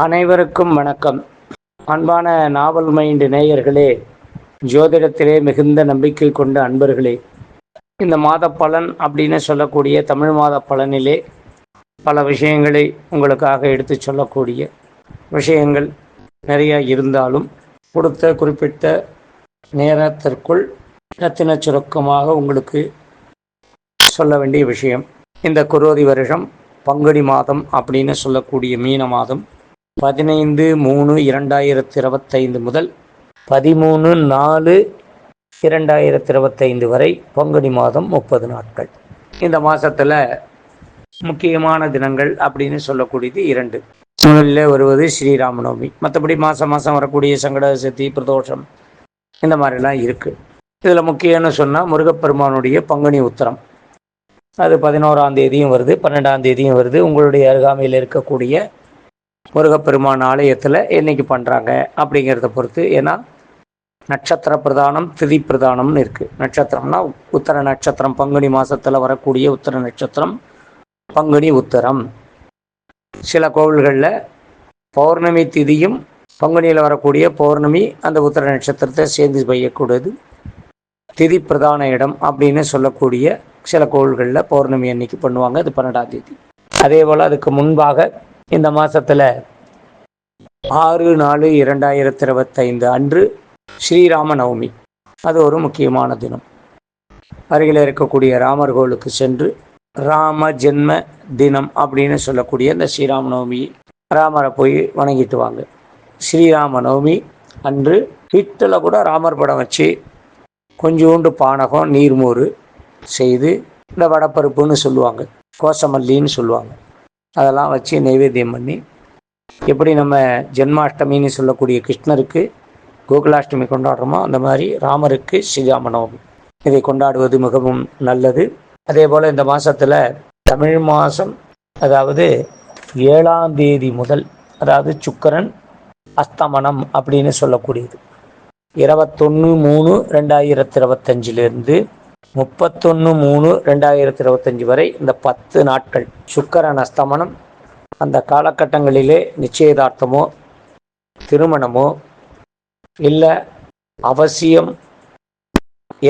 அனைவருக்கும் வணக்கம். அன்பான நாவல் மைண்ட் நேயர்களே ஜோதிடத்திலே மிகுந்த நம்பிக்கை கொண்ட அன்பர்களே இந்த மாத பலன் அப்படின்னு சொல்லக்கூடிய தமிழ் மாத பலனிலே பல விஷயங்களை உங்களுக்காக எடுத்து சொல்லக்கூடிய விஷயங்கள் நிறைய இருந்தாலும் கொடுத்த குறிப்பிட்ட நேரத்திற்குள் ரத்தின சுருக்கமாக உங்களுக்கு சொல்ல வேண்டிய விஷயம் இந்த குரோதி வருஷம் பங்குனி மாதம் அப்படின்னு சொல்லக்கூடிய மீன மாதம். பதினைந்து மூணு இரண்டாயிரத்தி இருபத்தைந்து முதல் பதிமூணு நாலு இரண்டாயிரத்தி இருபத்தைந்து வரை பங்குனி மாதம் முப்பது நாட்கள். இந்த மாதத்தில் முக்கியமான தினங்கள் அப்படின்னு சொல்லக்கூடியது இரண்டு. முதலில் வருவது ஸ்ரீராமநவமி. மற்றபடி மாதம் மாதம் வரக்கூடிய சங்கட சதி பிரதோஷம் இந்த மாதிரிலாம் இருக்குது இதில் முக்கியம்னு சொன்னால் முருகப்பெருமானுடைய பங்குனி உத்தரம். அது பதினோராம் தேதியும் வருது பன்னெண்டாம் தேதியும் வருது. உங்களுடைய அருகாமையில் இருக்கக்கூடிய முருகப்பெருமான் ஆலயத்தில் என்னைக்கு பண்ணுறாங்க அப்படிங்கிறத பொறுத்து ஏன்னா நட்சத்திர பிரதானம் திதி பிரதானம்னு இருக்குது நட்சத்திரம்னா உத்தர நட்சத்திரம் பங்குனி மாதத்தில் வரக்கூடிய உத்தர நட்சத்திரம் பங்குனி உத்தரம். சில கோவில்களில் பௌர்ணமி திதியும் பங்குனியில் வரக்கூடிய பௌர்ணமி அந்த உத்தர நட்சத்திரத்தை சேர்ந்து பெய்யக்கூடியது. திதி பிரதான இடம் அப்படின்னு சொல்லக்கூடிய சில கோவில்களில் பௌர்ணமி அன்னைக்கு பண்ணுவாங்க அது பன்னெண்டாம் தேதி. அதே போல் அதுக்கு முன்பாக இந்த மாதத்தில் ஆறு நாலு இரண்டாயிரத்தி இருபத்தைந்து அன்று ஸ்ரீராம நவமி அது ஒரு முக்கியமான தினம். அருகில் இருக்கக்கூடிய ராமர் கோவிலுக்கு சென்று ராம ஜென்ம தினம் அப்படின்னு சொல்லக்கூடிய இந்த ஸ்ரீராம நவமி ராமரை போய் வணங்கிட்டு வாங்க. ஸ்ரீராம நவமி அன்று வீட்டில் கூட ராமர் படம் வச்சு கொஞ்சோண்டு பானகம் நீர்மோறு செய்து இந்த வடப்பருப்புன்னு சொல்லுவாங்க. கோசமல்லின்னு சொல்லுவாங்க. அதெல்லாம் வச்சு நைவேத்தியம் பண்ணி எப்படி நம்ம ஜென்மாஷ்டமின்னு சொல்லக்கூடிய கிருஷ்ணருக்கு கோகுலாஷ்டமி கொண்டாடுறோமோ அந்த மாதிரி ராமருக்கு ஸ்ரீராம நவமி இதை கொண்டாடுவது மிகவும் நல்லது. அதே போல் இந்த மாதத்தில் தமிழ் மாதம் அதாவது ஏழாம் தேதி முதல் அதாவது சுக்கரன் அஸ்தமனம் அப்படின்னு சொல்லக்கூடியது. இருபத்தொன்று மூணு ரெண்டாயிரத்தி இருபத்தஞ்சிலிருந்து முப்பத்தொன்று மூணு ரெண்டாயிரத்தி இருபத்தஞ்சி வரை இந்த பத்து நாட்கள் சுக்கரன் அஸ்தமனம் அந்த காலகட்டங்களிலே நிச்சயதார்த்தமோ திருமணமோ இல்லை அவசியம்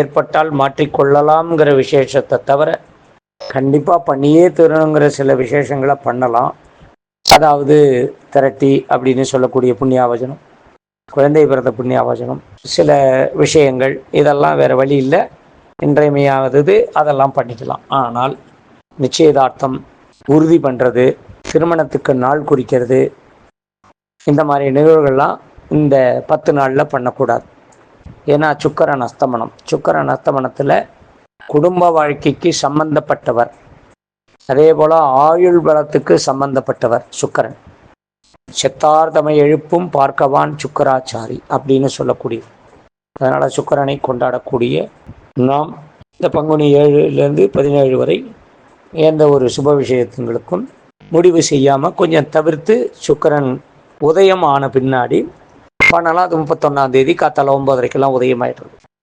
ஏற்பட்டால் மாற்றிக்கொள்ளலாம்ங்கிற விசேஷத்தை தவிர கண்டிப்பாக பண்ணியே தரணுங்கிற சில விசேஷங்களை பண்ணலாம். அதாவது திரட்டி அப்படின்னு சொல்லக்கூடிய புண்ணியாவச்சனம் குழந்தை பிறந்த புண்ணியாவச்சனம் சில விஷயங்கள் இதெல்லாம் வேறு வழி இல்லை. இன்றையமையாவது அதெல்லாம் பண்ணிக்கலாம். ஆனால் நிச்சயதார்த்தம் உறுதி பண்ணுறது திருமணத்துக்கு நாள் குறிக்கிறது இந்த மாதிரி நிகழ்வுகள்லாம் இந்த பத்து நாளில் பண்ணக்கூடாது. ஏன்னா சுக்கரன் அஸ்தமனம். சுக்கரன் அஸ்தமனத்தில் குடும்ப வாழ்க்கைக்கு சம்பந்தப்பட்டவர். அதே போல் ஆயுள் பலத்துக்கு சம்பந்தப்பட்டவர் சுக்கரன். செத்தார்தமை எழுப்பும் பார்க்கவான் சுக்கராச்சாரி அப்படின்னு சொல்லக்கூடிய அதனால் சுக்கரனை கொண்டாடக்கூடிய நாம் இந்த பங்குனி ஏழுலேருந்து பதினேழு வரை எந்த ஒரு சுப விஷயத்துங்களுக்கும் முடிவு செய்யாமல் கொஞ்சம் தவிர்த்து சுக்கரன் உதயம் ஆன பின்னாடி பண்ணலாம் அது முப்பத்தொன்னாம் தேதி காத்தால ஒன்பதரைக்கெல்லாம் உதயம்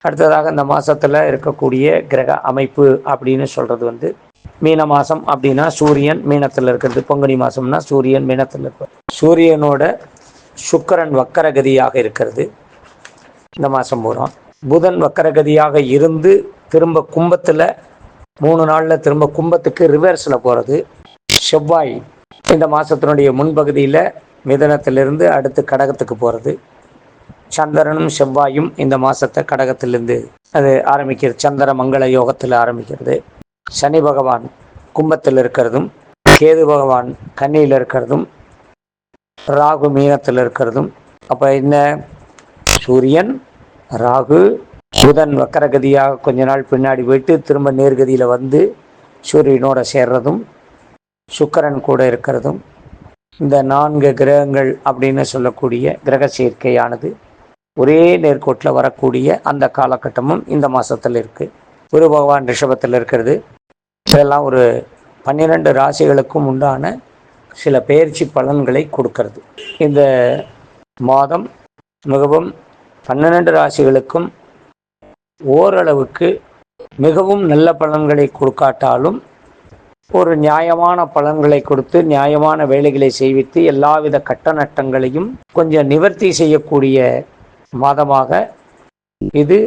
அடுத்ததாக இந்த மாதத்தில் இருக்கக்கூடிய கிரக அமைப்பு அப்படின்னு சொல்கிறது வந்து மீன மாதம் அப்படின்னா சூரியன் மீனத்தில் இருக்கிறது பொங்கனி மாதம்னா சூரியன் மீனத்தில் இருக்கிறது. சூரியனோட சுக்கரன் வக்கரகதியாக இருக்கிறது. இந்த மாதம் பூரா. புதன் வக்கரகதியாக இருந்து திரும்ப கும்பத்தில் மூணு நாளில் திரும்ப கும்பத்துக்கு ரிவர்ஸில் போகிறது செவ்வாய் இந்த மாதத்தினுடைய முன்பகுதியில் மிதனத்திலிருந்து அடுத்து கடகத்துக்கு போகிறது சந்திரனும் செவ்வாயும் இந்த மாதத்தை கடகத்திலிருந்து அது ஆரம்பிக்கிறது சந்திர மங்கள யோகத்தில் ஆரம்பிக்கிறது. சனி பகவான் கும்பத்தில் இருக்கிறதும் கேது பகவான் கன்னியில் இருக்கிறதும் ராகு மீனத்தில் இருக்கிறதும் அப்போ என்ன? சூரியன் ராகு புதன் வக்கரகதியாக கொஞ்ச நாள் பின்னாடி போயிட்டு திரும்ப நேர்கதியில் வந்து சூரியனோட சேர்றதும் சுக்கரன் கூட இருக்கிறதும் இந்த நான்கு கிரகங்கள் அப்படின்னு சொல்லக்கூடிய கிரக சேர்க்கையானது ஒரே நேர்கோட்டில் வரக்கூடிய அந்த காலகட்டமும் இந்த மாதத்தில் இருக்குது குரு பகவான் ரிஷபத்தில் இருக்கிறது. இதெல்லாம் ஒரு பன்னிரெண்டு ராசிகளுக்கும் உண்டான சில பயிற்சி பலன்களை கொடுக்கறது. இந்த மாதம் மிகவும் பன்னிரண்டு ராசிகளுக்கும் ஓரளவுக்கு மிகவும் நல்ல பலன்களை கொடுக்காட்டாலும் ஒரு நியாயமான பலன்களை கொடுத்து நியாயமான வேலைகளை செய்வித்து எல்லாவித கட்ட நட்டங்களையும் கொஞ்சம் நிவர்த்தி செய்யக்கூடிய மாதமாக இது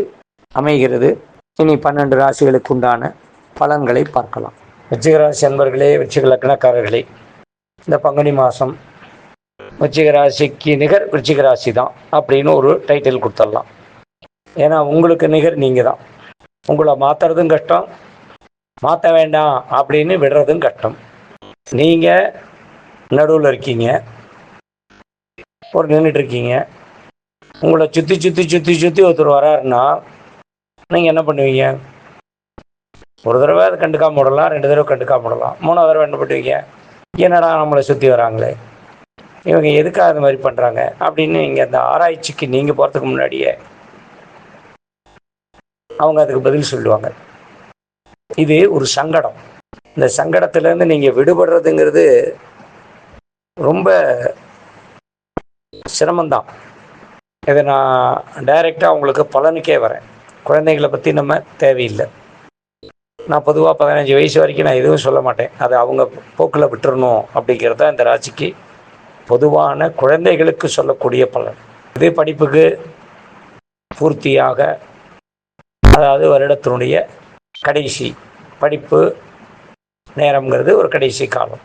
அமைகிறது. இனி பன்னெண்டு ராசிகளுக்கு உண்டான பலன்களை பார்க்கலாம். விச்சிகராசி அன்பர்களே விச்சிக லக்னக்காரர்களே இந்த பங்குனி மாதம் விச்சிக ராசிக்கு நிகர் விச்சிக ராசி தான் அப்படின்னு ஒரு டைட்டில் கொடுத்துடலாம் ஏன்னா உங்களுக்கு நிகர் நீங்கள் தான் உங்களை மாற்றுறதும் கஷ்டம். மாற்ற வேண்டாம் அப்படின்னு விடுறதும் கஷ்டம். நீங்கள் நடுவில் இருக்கீங்க. ஒரு நின்றுட்டு இருக்கீங்க. உங்களை சுற்றி சுற்றி சுற்றி சுற்றி ஒருத்தர் வராருன்னா நீங்கள் என்ன பண்ணுவீங்க? ஒரு தடவை அதை கண்டுக்காம விடலாம் ரெண்டு தடவை கண்டுக்காம விடலாம். மூணாவது தடவை என்ன பண்ணுவீங்க? என்னடா நம்மளை சுற்றி வராங்களே. இவங்க எதுக்காக அந்த மாதிரி பண்ணுறாங்க அப்படின்னு நீங்கள் அந்த ஆராய்ச்சிக்கு நீங்கள் போகிறதுக்கு முன்னாடியே அவங்க அதுக்கு பதில் சொல்லுவாங்க. இது ஒரு சங்கடம். இந்த சங்கடத்துலேருந்து நீங்கள் விடுபடுறதுங்கிறது ரொம்ப சிரமம்தான். இதை நான் டைரெக்டாக உங்களுக்கு பலனுக்கே வரேன். குழந்தைகளை பற்றி நம்ம தேவையில்லை. நான் பொதுவாக பதினஞ்சு வயசு வரைக்கும் நான் எதுவும் சொல்ல மாட்டேன். அதை அவங்க போக்கில் விட்டுறணும் அப்படிங்கிறது தான் இந்த ராசிக்கு பொதுவான குழந்தைகளுக்கு சொல்லக்கூடிய பலன். இது படிப்புக்கு பூர்த்தியாக அதாவது வருடத்தினுடைய கடைசி படிப்பு நேரம்ங்கிறது ஒரு கடைசி காலம்.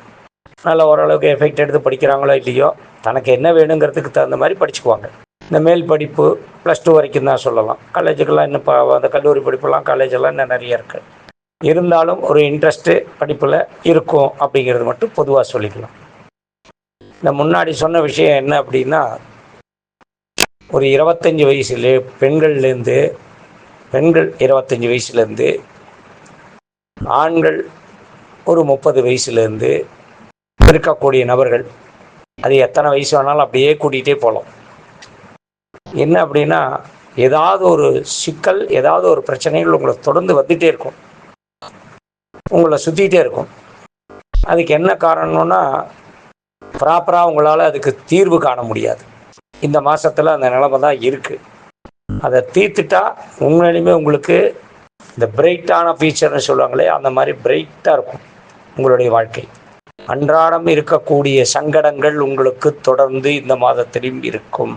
நல்ல ஓரளவுக்கு எஃபெக்ட் எடுத்து படிக்கிறாங்களோ இல்லையோ தனக்கு என்ன வேணுங்கிறதுக்கு தகுந்த மாதிரி படிச்சுக்குவாங்க. இந்த மேல் படிப்பு ப்ளஸ் டூ வரைக்கும் தான் சொல்லலாம். காலேஜுக்கெல்லாம் இன்னும் அந்த கல்லூரி படிப்பெல்லாம் காலேஜெல்லாம் இன்னும் நிறைய இருக்குது இருந்தாலும் ஒரு இன்ட்ரெஸ்ட்டு படிப்பில் இருக்கும் அப்படிங்கிறது மட்டும் பொதுவாக சொல்லிக்கலாம். இந்த முன்னாடி சொன்ன விஷயம் என்ன அப்படின்னா ஒரு இருபத்தஞ்சி வயசுல பெண்கள்லேருந்து பெண்கள் இருபத்தஞ்சி வயசுலேருந்து ஆண்கள் ஒரு முப்பது வயசுலேருந்து இருக்கக்கூடிய நபர்கள் அது எத்தனை வயசு வேணாலும் அப்படியே கூட்டிகிட்டே போகலாம். என்ன அப்படின்னா ஏதாவது ஒரு சிக்கல் ஏதாவது ஒரு பிரச்சனைகள் உங்களை தொடர்ந்து வந்துகிட்டே இருக்கும். உங்களை சுற்றிக்கிட்டே இருக்கும். அதுக்கு என்ன காரணம்னா ப்ராப்பராக உங்களால் அதுக்கு தீர்வு காண முடியாது. இந்த மாதத்தில் அந்த நிலைமை தான் இருக்குது அதை தீர்த்துட்டா உண்மையிலுமே உங்களுக்கு இந்த பிரைட்டான ஃபீச்சர்னு சொல்லுவாங்களே அந்த மாதிரி பிரைட்டாக இருக்கும் உங்களுடைய வாழ்க்கை. அன்றாடம் இருக்கக்கூடிய சங்கடங்கள் உங்களுக்கு தொடர்ந்து இந்த மாதத்திலும் இருக்கும்.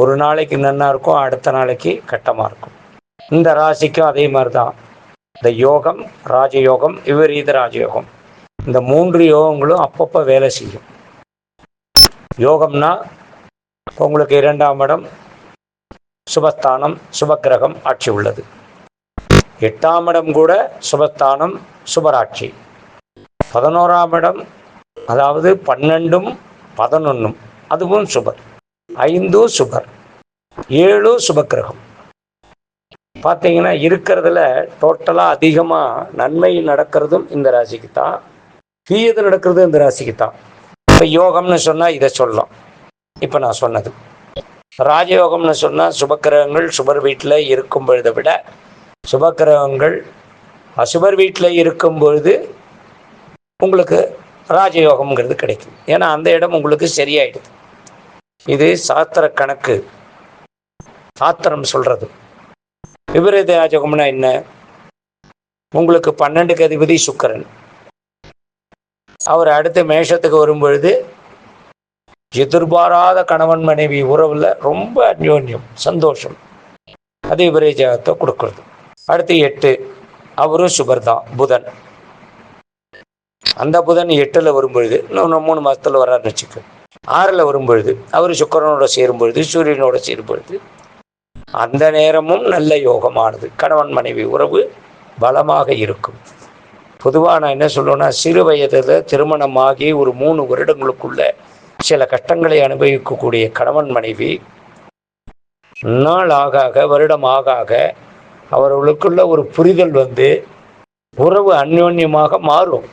ஒரு நாளைக்கு நன்னா இருக்கும் அடுத்த நாளைக்கு கட்டமாக இருக்கும். இந்த ராசிக்கும் அதே மாதிரி தான் இந்த யோகம் ராஜயோகம் விபரீத ராஜயோகம். இந்த மூன்று யோகங்களும் அப்பப்போ வேலை செய்யும். யோகம்னா உங்களுக்கு இரண்டாம் இடம் சுபஸ்தானம் சுபக்கிரகம் ஆட்சி உள்ளது. எட்டாம் இடம் கூட சுபஸ்தானம் சுபராட்சி. பதினோராம் இடம் அதாவது பன்னெண்டும் பதினொன்றும் அதுவும் சுபர். ஐந்து சுபர். ஏழு சுபக்கிரகம். பார்த்தீங்கன்னா இருக்கிறதுல டோட்டலாக அதிகமாக நன்மை நடக்கிறதும் இந்த ராசிக்கு தான் தீயது நடக்கிறதும் இந்த ராசிக்கு தான் இப்போ யோகம்னு சொன்னால் இதை சொல்லலாம் இப்போ நான் சொன்னது. ராஜயோகம்னு சொன்னால் சுபக்கிரகங்கள் சுபர் வீட்டில் இருக்கும் பொழுதை விட சுபக்கிரகங்கள் அசுபர் வீட்டில் இருக்கும் பொழுது உங்களுக்கு ராஜயோகம்ங்கிறது கிடைக்கும். ஏன்னா அந்த இடம் உங்களுக்கு சரியாயிடுது. இது சாஸ்திர கணக்கு. சாத்திரம் சொல்கிறது விபரீத ராஜயோகம்னா என்ன? உங்களுக்கு பன்னெண்டுக்கு அதிபதி சுக்கரன். அவர் அடுத்த மேஷத்துக்கு வரும்பொழுது எதிர்பாராத கணவன் மனைவி உறவில் ரொம்ப அந்யோன்யம் சந்தோஷம். அதே விபரீஜகத்தை கொடுக்கறது. அடுத்து எட்டு அவரும் சுபர் தான் புதன். அந்த புதன் எட்டில் வரும்பொழுது இன்னும் மூணு மாதத்தில் வராருன்னு வச்சுக்க. ஆறில் வரும்பொழுது அவர் சுக்கரனோட சேரும் பொழுது சூரியனோட சேரும் பொழுது அந்த நேரமும் நல்ல யோகமானது. கணவன் மனைவி உறவு பலமாக இருக்கும். பொதுவாக நான் என்ன சொல்லுவேன்னா சிறு வயதில் திருமணமாகி ஒரு மூணு வருடங்களுக்குள்ள சில கஷ்டங்களை அனுபவிக்கக்கூடிய கணவன் மனைவி நாள் ஆக ஆக வருடம் ஆக ஆக அவர்களுக்குள்ள ஒரு புரிதல் வந்து உறவு அந்யோன்யமாக மாறும்.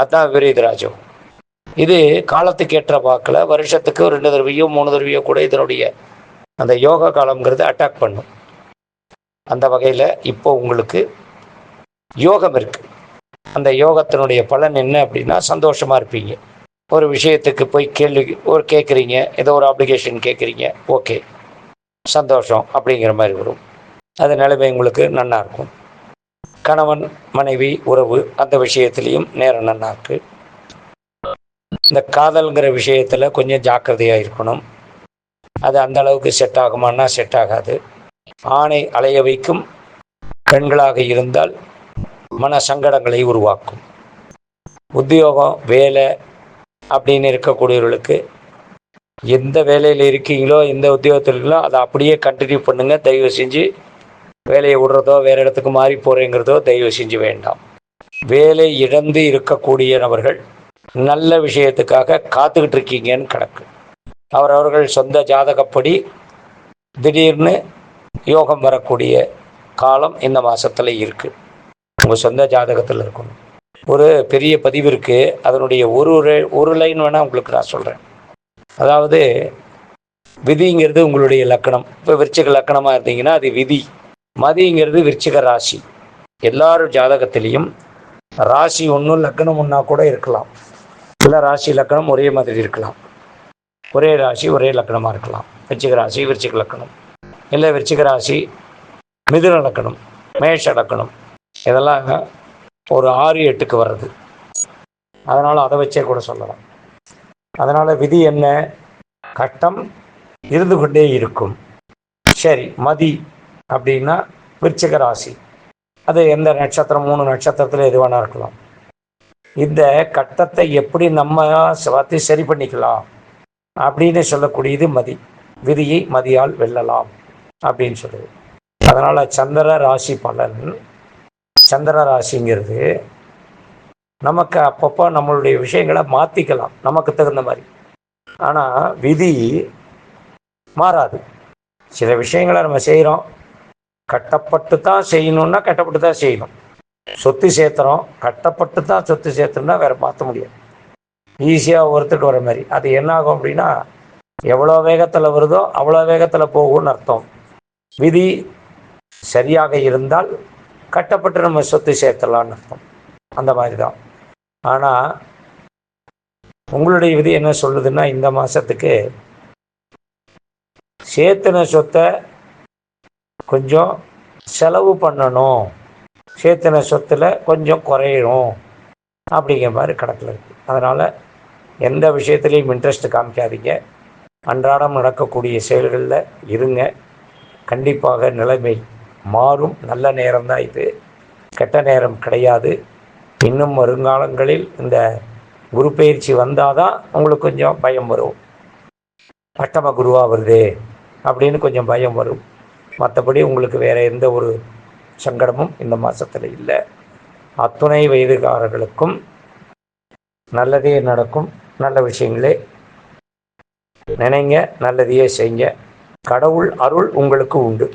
அதான் விரீதராஜம் இது காலத்துக்கு ஏற்ற வாக்கில் வருஷத்துக்கு ரெண்டு தடவையோ மூணு தடவையோ கூட இதனுடைய அந்த யோகா காலம்ங்கிறது அட்டாக் பண்ணும். அந்த வகையில் இப்போ உங்களுக்கு யோகம் இருக்கு. அந்த யோகத்தினுடைய பலன் என்ன அப்படின்னா சந்தோஷமா இருப்பீங்க. ஒரு விஷயத்துக்கு போய் கேள்வி ஒரு கேட்குறீங்க ஏதோ ஒரு அப்ளிகேஷன் கேட்குறீங்க ஓகே சந்தோஷம் அப்படிங்கிற மாதிரி வரும். அது நிலைமை உங்களுக்கு நல்லா இருக்கும். கணவன் மனைவி உறவு அந்த விஷயத்துலேயும் நேரம் நன்னாக்கு இந்த காதல்ங்கிற விஷயத்தில் கொஞ்சம் ஜாக்கிரதையாக இருக்கணும். அது அந்த அளவுக்கு செட் ஆகுமானா செட் ஆகாது. ஆணை அலைய வைக்கும் பெண்களாக இருந்தால் மன சங்கடங்களை உருவாக்கும். உத்தியோகம் வேலை அப்படின்னு இருக்கக்கூடியவர்களுக்கு எந்த வேலையில் இருக்கீங்களோ எந்த உத்தியோகத்தில் இருக்கீங்களோ அதை அப்படியே கண்டினியூ பண்ணுங்கள் தயவு செஞ்சு வேலையை விடுறதோ வேறு இடத்துக்கு மாறி போகிறேங்கிறதோ தயவு செஞ்சு வேண்டாம். வேலை இழந்து இருக்கக்கூடிய நபர்கள் நல்ல விஷயத்துக்காக காத்துக்கிட்டு இருக்கீங்கன்னு கணக்கு. அவரவர்கள் சொந்த ஜாதகப்படி திடீர்னு யோகம் வரக்கூடிய காலம் இந்த மாதத்தில் இருக்குது உங்கள் சொந்த ஜாதகத்தில் இருக்கணும். ஒரு பெரிய பதிவு இருக்குது அதனுடைய ஒரு ஒரு லைன் வேணால் உங்களுக்கு நான் சொல்கிறேன் அதாவது விதிங்கிறது உங்களுடைய லக்கணம். இப்போ விருச்சிக லக்கணமாக இருந்தீங்கன்னா அது விதி. மதிங்கிறது விருச்சிக ராசி. எல்லாரும் ஜாதகத்திலையும் ராசி ஒன்றும் லக்கணம் ஒன்றா கூட இருக்கலாம். இல்லை ராசி லக்கணம் ஒரே மாதிரி இருக்கலாம். ஒரே ராசி ஒரே லக்கணமாக இருக்கலாம். விருச்சிக ராசி விருச்சிக லக்கணம். இல்லை விருச்சிக ராசி மிதுன லக்கணம் மேஷ லக்கணம். இதெல்லாம் ஒரு ஆறு எட்டுக்கு வர்றது. அதனால் அதை வச்சே கூட சொல்லலாம். அதனால் விதி என்ன? கட்டம் இருந்து கொண்டே இருக்கும். சரி மதி அப்படின்னா விருச்சிக ராசி. அது எந்த நட்சத்திரம்? மூணு நட்சத்திரத்தில் எது வேணா இருக்கலாம். இந்த கட்டத்தை எப்படி நம்ம பார்த்து சரி பண்ணிக்கலாம் அப்படின்னு சொல்லக்கூடியது மதி. விதியை மதியால் வெல்லலாம் அப்படின்னு சொல்லுது அதனால் சந்திர ராசி பலன் சந்திர ராசிங்கிறது நமக்கு அப்பப்போ நம்மளுடைய விஷயங்களை மாற்றிக்கலாம் நமக்கு தகுந்த மாதிரி. ஆனால் விதி மாறாது. சில விஷயங்களை நம்ம செய்கிறோம் கட்டப்பட்டு தான் செய்யணும்னா கட்டப்பட்டு தான் செய்யணும். சொத்து சேர்த்துறோம். கட்டப்பட்டு தான் சொத்து சேர்த்தோம்னா வேறு மாற்ற முடியாது. ஈஸியாக ஒருத்தருக்கு வர மாதிரி. அது என்ன ஆகும் அப்படின்னா எவ்வளோ வேகத்தில் வருதோ அவ்வளோ வேகத்தில் போகும்னு அர்த்தம். விதி சரியாக இருந்தால் கட்டப்பட்டு நம்ம சொத்து சேர்த்தலான்னு அர்த்தம். அந்த மாதிரி தான் ஆனால் உங்களுடைய விதி என்ன சொல்லுதுன்னா இந்த மாதத்துக்கு சேர்த்துன சொத்தை கொஞ்சம் செலவு பண்ணணும். சேர்த்துன சொத்தில் கொஞ்சம் குறையணும். அப்படிங்கிற மாதிரி கணக்கில் இருக்குது அதனால் எந்த விஷயத்துலேயும் இன்ட்ரெஸ்ட் காமிக்காதீங்க. அன்றாடம் நடக்கக்கூடிய செயல்களில் இருங்க. கண்டிப்பாக நிலைமை மாறும். நல்ல நேரம்தான் இது. கெட்ட நேரம் கிடையாது. இன்னும் வருங்காலங்களில் இந்த குரு பயிற்சி வந்தால் தான் உங்களுக்கு கொஞ்சம் பயம் வரும். பட்டம குருவாக வருது அப்படின்னு கொஞ்சம் பயம் வரும். மற்றபடி உங்களுக்கு வேறு எந்த ஒரு சங்கடமும் இந்த மாதத்தில் இல்லை. அத்துணை வயதுகாரர்களுக்கும் நல்லதே நடக்கும். நல்ல விஷயங்களே நினைங்க நல்லதையே செய்ங்க கடவுள் அருள் உங்களுக்கு உண்டு.